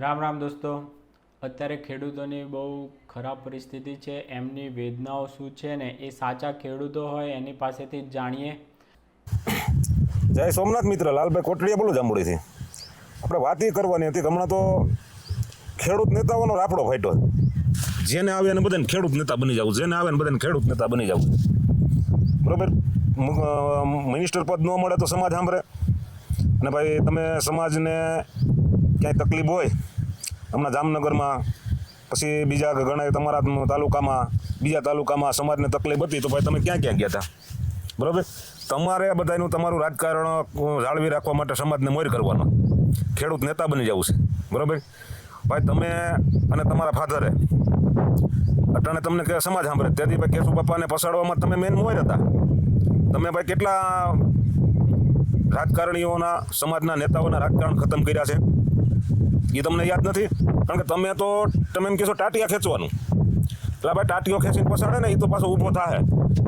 રામ રામ દોસ્તો. અત્યારે ખેડૂતોની બહુ ખરાબ પરિસ્થિતિ છે. એમની વેદનાઓ શું છે ને એ સાચા ખેડૂતો હોય એની પાસેથી જ જાણીએ. જય સોમનાથ મિત્ર, લાલભાઈ કોટડીયા બોલું જાંબુડીથી. આપણે વાત એ કરવાની હતી હમણાં તો ખેડૂત નેતાઓનો રાપડો ફાટ્યો જેને આવે એને બધાને ખેડૂત નેતા બની જવું. જેને આવે બધાને ખેડૂત નેતા બની જવું. બરોબર? મિનિસ્ટર પદ ન મળે તો સમાજ સાંભળે. અને ભાઈ તમે સમાજને ક્યાંય તકલીફ હોય, હમણાં જામનગરમાં, પછી બીજા ઘણા તમારા તાલુકામાં, બીજા તાલુકામાં સમાજને તકલીફ હતી, તો ભાઈ તમે ક્યાં ક્યાં ગયા હતા? બરાબર? તમારે આ બધાનું તમારું રાજકારણ જાળવી રાખવા માટે સમાજને મોર કરવાનો. ખેડૂત નેતા બની જવું છે. બરાબર? ભાઈ તમે અને તમારા ફાધરે, અટાણે તમને કે સમાજ સાંભળે. તેથી ભાઈ કેશુ બાપાને પસાડવામાં તમે મેન મોર હતા. તમે ભાઈ કેટલા રાજકારણીઓના, સમાજના નેતાઓના રાજકારણ ખતમ કર્યા છે? એ તમને યાદ નથી? કારણ કે તમે તો તમે એમ કહેશો ટાટિયા ખેંચવાનું. એટલે ભાઈ ટાટીઓ ખેંચીને પસાડે ને એ તો પાછો ઊભો થાય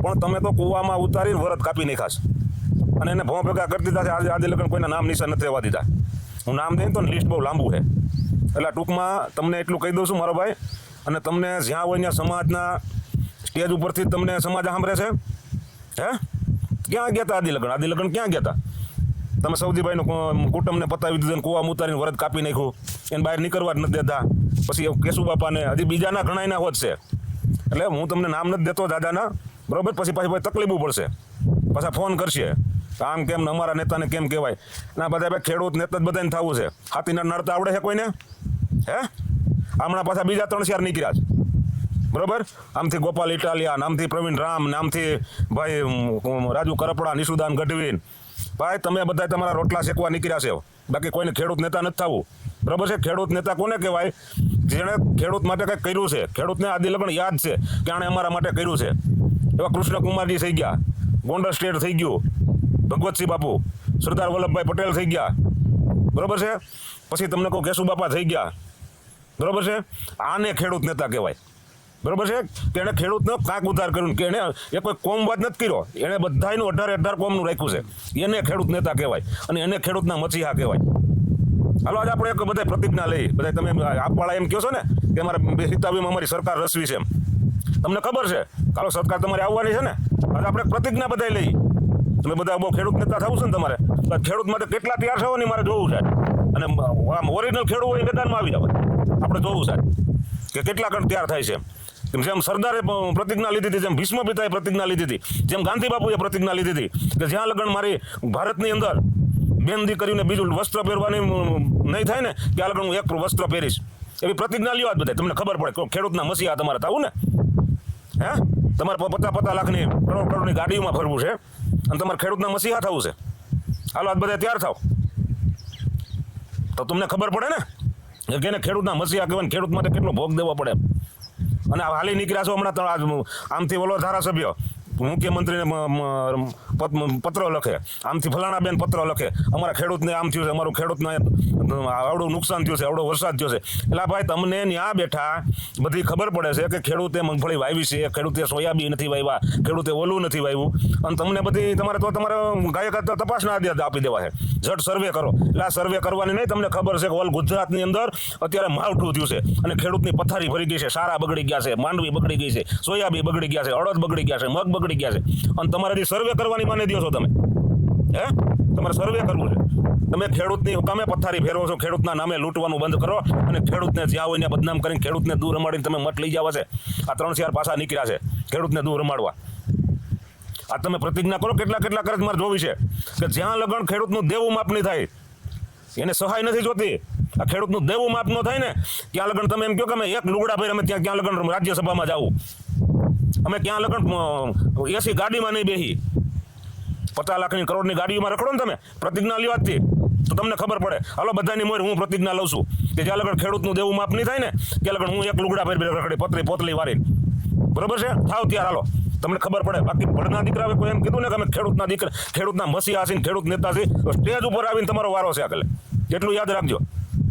પણ તમે તો કૂવામાં ઉતારીને વરત કાપી નાખાશ અને એને ભોં ભેગા કરી દીધા છે. આજે આજે લગ્ન કોઈના નામ નિશાન નથી રહેવા દીધા. હું નામ દઈને તો લિસ્ટ બહુ લાંબુ છે. એટલે ટૂંકમાં તમને એટલું કહી દઉં છું, મારો ભાઈ. અને તમને જ્યાં હોય ત્યાં સમાજના સ્ટેજ ઉપરથી તમને સમાજ સાંભળે છે. હે? ક્યાં ગયા હતા આદિ લગ્ન? ક્યાં ગયા હતા તમે સૌદીભાઈનું કુટુંબને પતાવી દીધું કૂવામાં ઉતારીને વરદ કાપી નાખ્યું. એને બહાર નીકળવા જ નથી દેતા. પછી કેશુ બાપાને, હજી બીજાના ઘણાયના હોત છે. એટલે હું તમને નામ નથી દેતો દાદાના, બરોબર? પછી પાછી તકલીફો પડશે. પાછા ફોન કરશે. આમ કેમ અમારા નેતાને કેમ કહેવાય? ના, બધા ભાઈ ખેડૂત નેતા જ બધાને થવું છે. હાથીના નડતા આવડે છે કોઈને? હે? હમણાં પાછા બીજા ત્રણ ચાર નીકળ્યા છે. બરોબર? આમથી ગોપાલ ઇટાલિયા નામથી પ્રવીણ રામ નામથી ભાઈ રાજુ કરપડા, નિશુદાન ગઢવીન. ભાઈ, તમે બધા તમારા રોટલા શેકવા નીકળ્યા છે. બાકી કોઈને ખેડૂત નેતા નથી થવું. બરાબર છે? ખેડૂત નેતા કોને કહેવાય? જેણે ખેડૂત માટે કંઈક કર્યું છે. ખેડૂતને આદિ પણ યાદ છે કે આણે અમારા માટે કર્યું છે. એવા કૃષ્ણકુમારજી થઈ ગયા. ગોંડલ સ્ટેટ થઈ ગયું. ભગવતસિંહ બાપુ, સરદાર વલ્લભભાઈ પટેલ થઈ ગયા. બરાબર છે? પછી તમને કહું કેશુ બાપા થઈ ગયા. બરાબર છે? આને ખેડૂત નેતા કહેવાય. બરોબર છે? એણે ખેડૂતનો કાંક ઉધાર કર્યું કે એણે એ કોઈ કોમવાદ નથી કર્યો. એણે બધાયનું અઢારે અઢાર કોમનું રાખ્યું છે. એને ખેડૂત નેતા કહેવાય અને એને ખેડૂતના મચીહા કહેવાય. હાલો, આજે આપણે એક બધા પ્રતિજ્ઞા લઈ બધા તમે આપવાળા એમ કહો છો ને કે અમારા હિતાબીમાં અમારી સરકાર રસવી છે એમ. તમને ખબર છે? કાલો સરકાર તમારે આવવાની છે ને? આજે આપણે પ્રતિજ્ઞા બધા લઈ તમે બધા બહુ ખેડૂત નેતા થવું છે ને તમારે. ખેડૂત માટે કેટલા તૈયાર થવો ને મારે જોવું છે? અને આમ ઓરિજિનલ ખેડૂત હોય મેદાનમાં આવી જાવ આપણે જોવું છે. કે કેટલા કણ તૈયાર થાય છે જેમ સરદારે પ્રતિજ્ઞા લીધી હતી, જેમ ભીષ્મ પિતાએ પ્રતિજ્ઞા લીધી હતી, જેમ ગાંધી બાપુએ પ્રતિજ્ઞા લીધી હતી, કે જ્યાં લગણ મારી ભારતની અંદર બેન દીકરીને બીજું વસ્ત્ર પહેરવાની નહીં થાય ને, ત્યાં લગન હું એક વસ્ત્ર પહેરીશ. એવી પ્રતિજ્ઞા લ્યો જ બધા તમને ખબર પડે ખેડૂતના મસીહા તમારે થવું ને? હે? તમારે પચાસ પચાસ લાખની કરોડ કરોડની ગાડીઓમાં ફરવું છે, અને તમારે ખેડૂતના મસીહા થવું છે. હાલો, આજ બધા તૈયાર થાવ તો તમને ખબર પડે ને? કે ખેડૂતના મસીહા કહેવાય ખેડૂત માટે કેટલો ભોગ દેવો પડે? અને હાલી નીકળ્યા છો હમણાં આમથી ઓલો ધારાસભ્ય. મુખ્યમંત્રીને પત્ર લખે. આમથી ફલાણા બેન પત્ર લખે. અમારા ખેડૂતને આમ થયું છે, અમારું ખેડૂતને આવડું નુકસાન થયું છે, આવડો વરસાદ થયો છે. એટલે ભાઈ તમને ત્યાં બેઠા બધી ખબર પડે છે કે ખેડૂતે મગફળી વાવી છે, ખેડૂતે સોયાબીન નથી વાવ્યા, ખેડૂતે ઓલું નથી વાવ્યું. અને તમને બધી તમારે તો તમારે ગાયક તપાસના આદિ આપી દેવા છે. ઝટ સર્વે કરો. એટલે આ સર્વે કરવાની નહીં, તમને ખબર છે કે ઓલ ગુજરાતની અંદર અત્યારે માવઠું થયું છે. અને ખેડૂતની પથારી ભરી ગઈ છે, સારા બગડી ગયા છે, માંડવી બગડી ગઈ છે સોયાબી બગડી ગયા છે, અડદ બગડી ગયા છે, મગ બગડી ગયા છે. અને તમારે સર્વે કરવાની માને દો તમે. હે? તમારે સર્વે કરવું છે. તમે ખેડૂતની હુકામે પથારી ફેરવો છો, ખેડૂતના નામે લૂંટવાનું બંધ કરો અને ખેડૂતને જ્યાં હોય ત્યાં બદનામ કરીને ખેડૂતને દૂર રમાડીને તમે મત લઈ જાવ છે. આ ત્રણ ચાર પાછા નીકળ્યા છે, ખેડૂતને દૂર રમાડવા. આ તમે પ્રતિજ્ઞા કરો કેટલા કેટલા કરજ મારે જોવી છે. કે જ્યાં લગન ખેડૂતનું દેવું માપ નહીં થાય, એને સહાય નથી જોતી. આ ખેડૂતનું દેવું માપ ન થાય ને, ત્યાં લગન તમે એમ કહો કે અમે એક લુગડા ભાઈ અમે ત્યાં ક્યાં લગન રાજ્યસભામાં જાવું. અમે ક્યાં લગન એસી ગાડીમાં નહીં બેહી. પચાસ લાખની કરોડની ગાડીઓમાં રખડો ને તમે, પ્રતિજ્ઞા આજથી. તો તમને ખબર પડે. હાલો, બધાની મોર હું પ્રતિજ્ઞા લઉં છું. કે જ્યાં લગન ખેડૂતનું દેવું માપ નહીં થાય ને, ત્યાં લગન હું એક લુગડા ભરી રખડી, પતરી, પોતલી વારી બરોબર છે? થાવ ત્યાર હાલો. તમને ખબર પડે, બાકી ભણના દીકરા કોઈ એમ કીધું ને કે અમે ખેડૂતના દીકરા, ખેડૂતના મસીહા છે ને ખેડૂત નેતા છે સ્ટેજ ઉપર આવીને તમારો વારો છે આગળ એટલું યાદ રાખજો.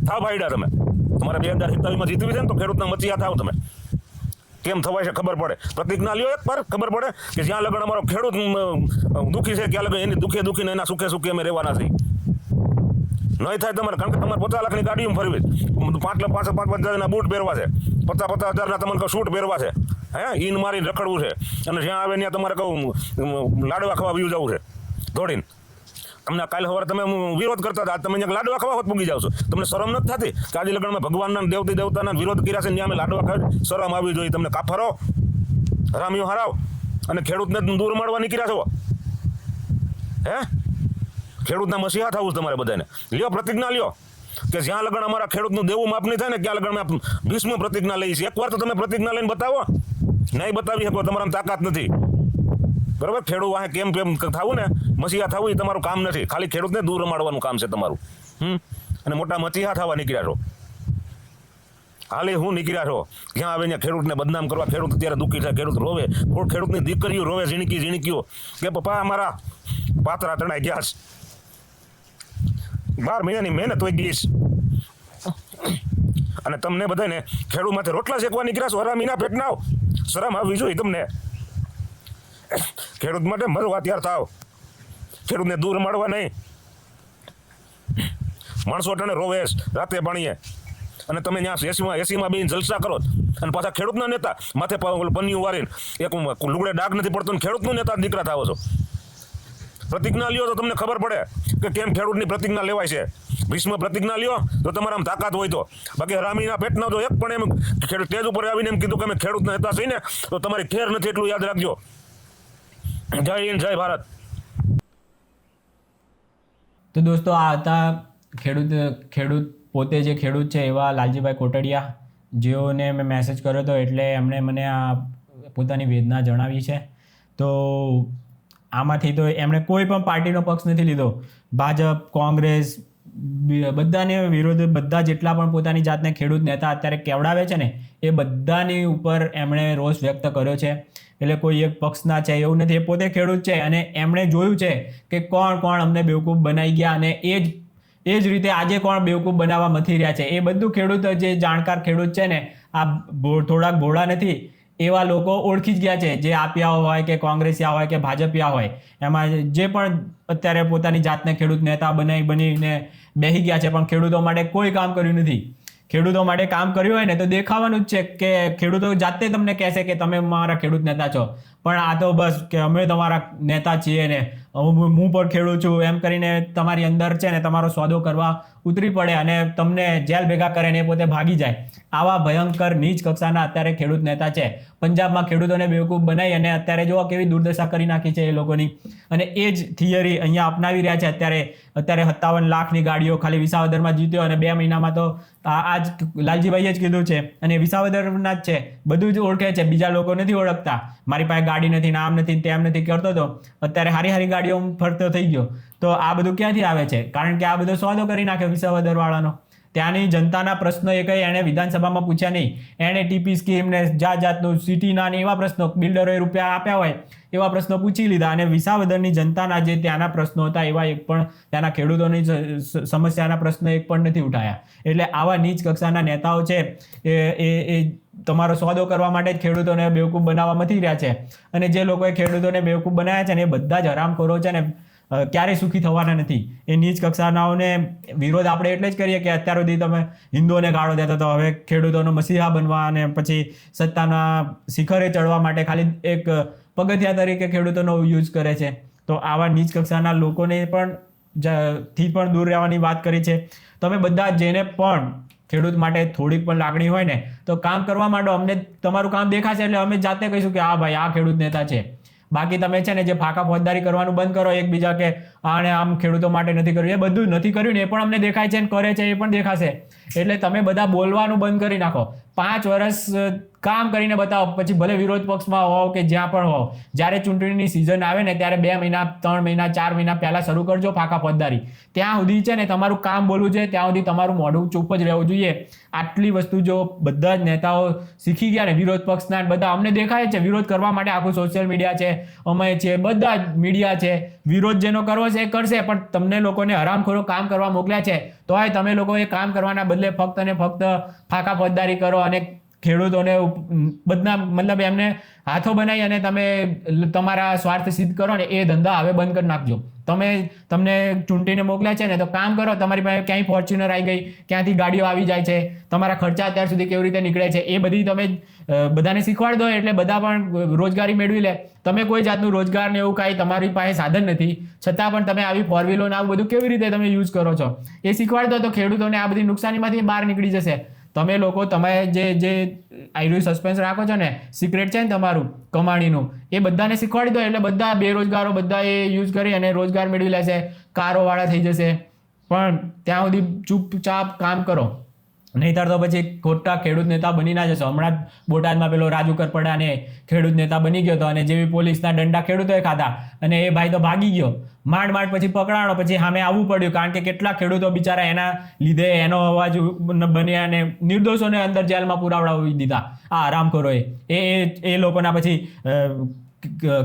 થાવ ભાઈડા તમે. તમારે બે હજાર સિત્તાવીસમાં જીતવી છે ને, તો ખેડૂતના મસીહા થાવ તમે. કેમ થવાય છે ખબર પડે. પ્રતિજ્ઞા લ્યો એક પર ખબર પડે કે જ્યાં લગન અમારો ખેડૂત દુઃખી છે, ત્યાં લગન એની દુઃખે દુઃખીને એના સુખે સુખે અમે રહેવાના છીએ. નહીં થાય તમારે, કારણ કે તમારે પચાસ લાખની ગાડીઓ ફરવી પાંચ પાંચ પાંચ પાંચ હજારના બૂટ પહેરવા છે. પચાસ પચાસ હજારના તમારે શૂટ પહેરવા છે. હે? ઈન મારીને રખડવું છે. અને જ્યાં આવે ત્યાં તમારે કહું લાડવા ખાવા વ્યૂ જવું છે. દોડીને તમને કાલે સવારે તમે વિરોધ કરતા હતા. તમે લાડવા ખાવા હોત મૂકી જાવ છો. તમને શરમ નથી થતી? કે આજે લગ્નમાં ભગવાનના દેવતી દેવતાના વિરોધ કર્યા છે ત્યાં અમે લાડવા ખાવ શરમ આવી જોઈએ. તમને કાફરો હરામીઓ હરાવ અને ખેડૂતને દૂર મળવા નીકળ્યા છો. હે? ખેડૂતના મસીહા થવું છે તમારે બધાને. લ્યો પ્રતિજ્ઞા લ્યો કે જ્યાં લગન અમારા ખેડૂતનું દેવું માફ નહીં થાય ને ક્યાં લગન અમે ભીષ્મ પ્રતિજ્ઞા લઈએ છીએ. એકવાર તો તમે પ્રતિજ્ઞા લઈને બતાવો. નહીં બતાવી શકો તમારામાં તાકાત નથી. બરાબર? ખેડૂત વાહે કેમ કેમ થવું ને? મસીહા થવું એ તમારું કામ નથી. ખાલી ખેડૂતને દૂર રમાડવાનું કામ છે તમારું. હમ? અને મોટા મસીહા થવા નીકળ્યા છો. હાલે હું નીકળ્યા છો? જ્યાં આવે ત્યાં ખેડૂતને બદનામ કરવા? ખેડૂત અત્યારે દુઃખી થાય ખેડૂત રોવે. ખેડૂતની દીકરીઓ રોવે, ઝીણકી, ઝીણકીઓ. કે પપ્પા, અમારા પાતરા તણાઈ ગયા છે. બાર મહિનાની મહેનત હોય ગઈ અને તમને બધાને ખેડૂત માથે રોટલા શેકવા નીકળ્યા છો? હરામીના પેટના શરમ આવવી જોઈએ તમને. ખેડૂત માટે મરવા તૈયાર થાવ. ખેડૂતને દૂર મળવા નહીં. માણસો અટાણે રોવેશ રાતે પાણીએ અને તમે ત્યાં એસીમાં એસીમાં બેન જલસા કરો. અને પાછા ખેડૂતના નેતા માથે પન્યું વારીને એક લુગડે ડાઘ નથી પડતો ખેડૂતનું નેતા દીકરા થાવો છો. પ્રતિજ્ઞા લ્યો તો તમને ખબર પડે કે કેમ ખેડૂતની પ્રતિજ્ઞા લેવાય છે. ભીષ્મ પ્રતિજ્ઞા લ્યો તો તમારામાં તાકાત હોય તો. બાકી હરામીના પેટના તો એક પણ એમ ખેડૂત તેજ ઉપર આવીને એમ કીધું કે અમે ખેડૂતના નેતા ને, તો તમારી ખેર નથી એટલું યાદ રાખજો. જય હિન્દ, જય ભારત. તો દોસ્તો, આ હતા ખેડૂત ખેડૂત પોતે જે ખેડૂત છે એવા લાલજીભાઈ કોટડિયા, જેઓને મેં મેસેજ કર્યો હતો એટલે એમણે મને આ પોતાની વેદના જણાવી છે. તો આમાંથી તો એમણે કોઈ પણ પાર્ટીનો પક્ષ નથી લીધો. ભાજપ, કોંગ્રેસ બધાને વિરોધ બધા જેટલા પણ પોતાની જાતને ખેડૂત નેતા અત્યારે કેવડાવે છે ને, એ બધાની ઉપર એમણે રોષ વ્યક્ત કર્યો છે. એટલે કોઈ એક પક્ષના છે એવું નથી, એ પોતે ખેડૂત છે અને એમણે જોયું છે કે કોણ કોણ અમને બેવકૂફ બનાવી ગયા અને એ જ એ જ રીતે આજે કોણ બેવકૂફ બનાવવા મથી રહ્યા છે. એ બધું ખેડૂત, જે જાણકાર ખેડૂત છે ને, આ થોડાક ભોળા નથી એવા લોકો ઓળખી જ ગયા છે, જે આપ્યા હોય કે કોંગ્રેસિયા હોય કે ભાજપિયા હોય. એમાં જે પણ અત્યારે પોતાની જાતને ખેડૂત નેતા બનાવી બનીને બેહી ગયા છે, પણ ખેડૂતો માટે કોઈ કામ કર્યું નથી. ખેડૂતો માટે કામ કર્યું હોય ને તો દેખાવાનું જ છે કે ખેડૂતો જાતે તમને કહેશે કે તમે મારા ખેડૂત નેતા છો. પણ આ તો બસ કે અમે તમારા નેતા છીએ ને, હું હું પણ ખેડું છું, એમ કરીને તમારી અંદર છે ને તમારો સોદો કરવા ઉતરી પડે અને તમને જેલ ભેગા કરે ને એ પોતે ભાગી જાય. આવા ભયંકર નીચ કક્ષાના અત્યારે ખેડૂત નેતા છે. પંજાબમાં ખેડૂતોને બેવકૂફ બનાવી અને અત્યારે જો કેવી દુર્દશા કરી નાખી છે એ લોકોની. અને એ જ થિયરી અહીંયા અપનાવી રહ્યા છે. અત્યારે અત્યારે સત્તાવન લાખની ગાડીઓ ખાલી વિસાવદરમાં જીત્યો અને બે મહિનામાં તો આ જ લાલજીભાઈએ જ કીધું છે. અને વિસાવદરના જ છે. બધું જ ઓળખે છે. બીજા લોકો નથી ઓળખતા. મારી પાસે ગાડી નથી ને આમ નથી તેમ નથી કરતો તો અત્યારે હારી હારી ગાડીઓ ફરતો થઈ ગયો. તો આ બધું ક્યાંથી આવે છે? કારણ કે આ બધો સોદો કરી નાખ્યો વિસાવદર વાળાનો ત્યાંની જનતાના પ્રશ્નો એ કંઈ એણે વિધાનસભામાં પૂછ્યા નહીં. એણે ટીપી સ્કીમ ને જાત જાતનું સિટીના ને એવા પ્રશ્નો બિલ્ડરોએ રૂપિયા આપ્યા હોય. એવા પ્રશ્નો પૂછી લીધા અને વિસાવદરની જનતાના જે ત્યાંના પ્રશ્નો હતા, એવા એક પણ ત્યાંના ખેડૂતોની સમસ્યાના પ્રશ્નો એક પણ નથી ઉઠાયા. એટલે આવા નીચ કક્ષાના નેતાઓ છે, એ એ એ તમારો સોદો કરવા માટે જ ખેડૂતોને બેવકૂફ બનાવવા મથી રહ્યા છે. અને જે લોકોએ ખેડૂતોને બેવકૂફ બનાવ્યા છે ને એ બધા જ હરામખોરો છે ને ક્યારેય સુખી થવાના નથી. એ નીચ કક્ષાનાઓને વિરોધ આપણે એટલે જ કરીએ કે અત્યાર સુધી તમે હિન્દુઓને ગાળો દેતા તો હવે ખેડૂતોનો મસીહા બનવા અને પછી સત્તાના શિખરે ચડવા માટે ખાલી એક પગથિયા તરીકે ખેડૂતોનો યુઝ કરે છે. તો આવા નીચ કક્ષાના લોકોને પણ થી પણ દૂર રહેવાની વાત કરી છે. તમે બધા જેને પણ ખેડૂત માટે થોડીક પણ લાગણી હોય ને, તો કામ કરવા માંડો. અમને તમારું કામ દેખાશે એટલે અમે જાતે કહીશું કે, હા ભાઈ, આ ખેડૂત નેતા છે. બાકી તમે છે ને જે ફાંકા ફોજદારી કરવાનું બંધ કરો એકબીજા કે, આને આમ ખેડૂતો માટે નથી કર્યું. એ બધું નથી કર્યું ને, એ પણ અમને દેખાય છે ને, કરે છે, એ પણ દેખાશે. એટલે તમે બધા બોલવાનું બંધ કરી નાખો. પાંચ વર્ષ કામ કરીને બતાવો. પછી ભલે વિરોધ પક્ષમાં હોવ કે જ્યાં પણ હોવ, જ્યારે ચૂંટણીની સિઝન આવે ને ત્યારે બે મહિના, ત્રણ મહિના, ચાર મહિના પહેલા શરૂ કરજો ફાંકા પદદારી ત્યાં સુધી છે ને તમારું કામ બોલવું છે, ત્યાં સુધી તમારું મોઢું ચૂપ જ રહેવું જોઈએ. આટલી વસ્તુ જો બધા જ નેતાઓ શીખી ગયા ને વિરોધ પક્ષના બધા, અમને દેખાય છે વિરોધ કરવા માટે આખું સોશિયલ મીડિયા છે, અમે છે, બધા જ મીડિયા છે. વિરોધ જેનો કરવો છે એ કરશે, પણ તમને લોકોને હરામખોરો કામ કરવા મોકલ્યા છે, તોય તમે લોકો એ કામ કરવાના બદલે ફક્ત અને ફક્ત ફાંકા પદદારી કરો અને ખેડૂતોને બધા મતલબ એમને હાથો બનાવી અને તમે તમારા સ્વાર્થ સિદ્ધ કરો ને એ ધંધા હવે બંધ કરી નાખજો. તમે તમને ચૂંટીને મોકલ્યા છે ને તો કામ કરો, તમારી પાસે ક્યાંય ફોર્ચ્યુનર આવી ગઈ, ક્યાંથી ગાડીઓ આવી જાય છે, તમારા ખર્ચા અત્યાર સુધી કેવી રીતે નીકળે છે, એ બધી તમે બધાને શીખવાડી દો એટલે બધા પણ રોજગારી મેળવી લે. તમે કોઈ જાતનું રોજગાર ને એવું કાંઈ તમારી પાસે સાધન નથી, છતાં પણ તમે આવી ફોર વ્હીલો ને આવું બધું કેવી રીતે તમે યુઝ કરો છો? એ શીખવાડ દો તો ખેડૂતોને આ બધી નુકસાનીમાંથી બહાર નીકળી જશે. તમે લોકો તમે જે જે આયુ સસ્પેન્સ રાખો છો ને સિક્રેટ છે ને તમારું, કમાણીનું, એ બધાને શીખવાડી દો, એટલે બધા બેરોજગારો બધા એ યુઝ કરી અને રોજગાર મેળવી લેશે, કારોવાળા થઈ જશે. પણ ત્યાં સુધી ચૂપચાપ કામ કરો. નહીતર તો પછી ખોટા ખેડૂત નેતા બની ના જશો. હમણાં બોટાદમાં પેલો રાજુ કરપડાને ખેડૂત નેતા બની ગયો હતો અને જેવી પોલીસના દંડા ખેડૂતોએ ખાધા અને એ ભાઈ તો ભાગી ગયો. માંડ માંડ પછી પકડાણો, પછી સામે આવવું પડ્યું કારણ કે કેટલા ખેડૂતો બિચારા એના લીધે એનો અવાજ બન્યા અને નિર્દોષોને અંદર જેલમાં પુરાવડાવી દીધા. આ આરામખોરોએ એ. એ લોકોના પછી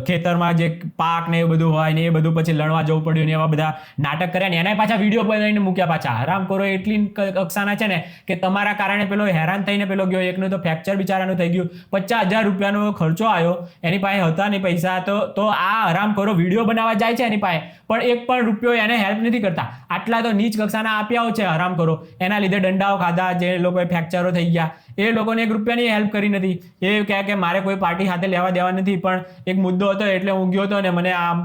ખેતરમાં જે પાક ને એ બધું હોય ને એ બધું પછી લણવા જવું પડ્યું ને એવા બધા નાટક કર્યા ને એના પાછા વીડિયો બનાવીને મૂક્યા પાછા. આરામ કરો એટલી કક્ષાના છે ને કે તમારા કારણે પેલો હેરાન થઈને પેલો ગયો. એકનું તો ફ્રેક્ચર બિચારાનું થઈ ગયું. પચાસ હજાર રૂપિયાનો ખર્ચો આવ્યો. એની પાસે હતા નહીં પૈસા તો તો આ આરામ કરો વીડિયો બનાવવા જાય છે એની પાસે. પણ એક પણ રૂપિયો એને હેલ્પ નથી કરતા. આટલા તો નીચ કક્ષાના આપ્યાઓ છે કરો એના લીધે દંડાઓ ખાધા, જે લોકોએ ફ્રેક્ચરો થઈ ગયા. એ લોકોને એક રૂપિયાની હેલ્પ કરી નથી. એ કહે કે મારે કોઈ પાર્ટી સાથે લેવા દેવા નથી. પણ એક મુદ્દો હતો એટલે હું ગયો હતો ને મને આમ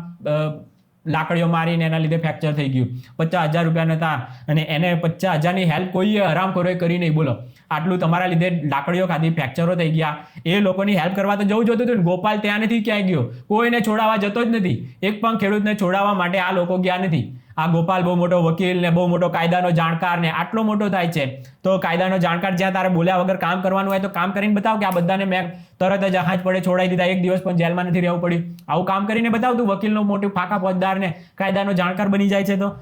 લાકડીઓ મારીને એના લીધે ફ્રેક્ચર થઈ ગયું. પચાસ હજાર રૂપિયા નતા અને એને પચાસ હજારની હેલ્પ કોઈએ હરામ કરોએ કરી નહીં. બોલો, આટલું તમારા લીધે લાકડીઓ ખાધી ફ્રેક્ચરો થઈ ગયા. એ લોકોની હેલ્પ કરવા તો જવું જોતું હતું. ગોપાલ ત્યાં નથી ક્યાંય ગયો. કોઈને છોડાવવા જતો જ નથી. એક પણ ખેડૂતને છોડાવવા માટે આ લોકો ગયા નથી. આ ગોપાલ બહુ મોટો વકીલ ને બહુ મોટો કાયદાનો જાણકાર ને આટલો મોટો થાય છે, તો કાયદાનો જાણકાર જ્યાં તારે બોલ્યા વગર કામ કરવાનું હોય તો કામ કરીને બતાવ કે આ બધાને મેં તરત જ હાથ પડે છોડાઈ દીધા, એક દિવસ પણ જેલમાં નથી રહેવું પડ્યું. આવું કામ કરીને બતાવ તું વકીલનો મોટું ફાંકા ફોજદાર ને કાયદાનો જાણકાર બની જાય છે તો.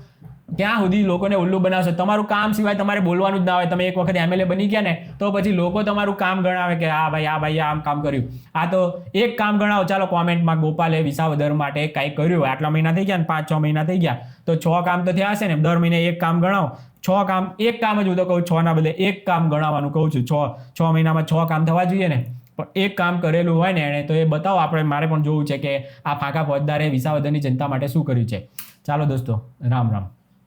ક્યાં સુધી લોકોને ઉલ્લુ બનાવશો? તમારું કામ સિવાય તમારે બોલવાનું જ ના હોય. તમે એક વખત એમએલએ બની ગયા ને, તો પછી લોકો તમારું કામ ગણાવે કે આ ભાઈ આ ભાઈ આમ કામ કર્યું. આ તો એક કામ ગણાવો. ચાલો કોમેન્ટમાં ગોપાલે વિસાવદર માટે કંઈ કર્યું. આટલા મહિના થઈ ગયા ને, પાંચ, છ મહિના થઈ ગયા. તો છ કામ તો થયા હશે ને, દર મહિને એક કામ ગણાવો. છ કામ, એક કામ જ હું તો કહું, છ ના બદલે એક કામ ગણાવવાનું કહું છું. છ છ મહિનામાં છ કામ થવા જોઈએ ને. પણ એક કામ કરેલું હોય ને એણે તો એ બતાવો. આપણે, મારે પણ જોવું છે કે આ ફાંકા ફોજદારે વિસાવદરની જનતા માટે શું કર્યું છે. ચાલો દોસ્તો, રામ રામ.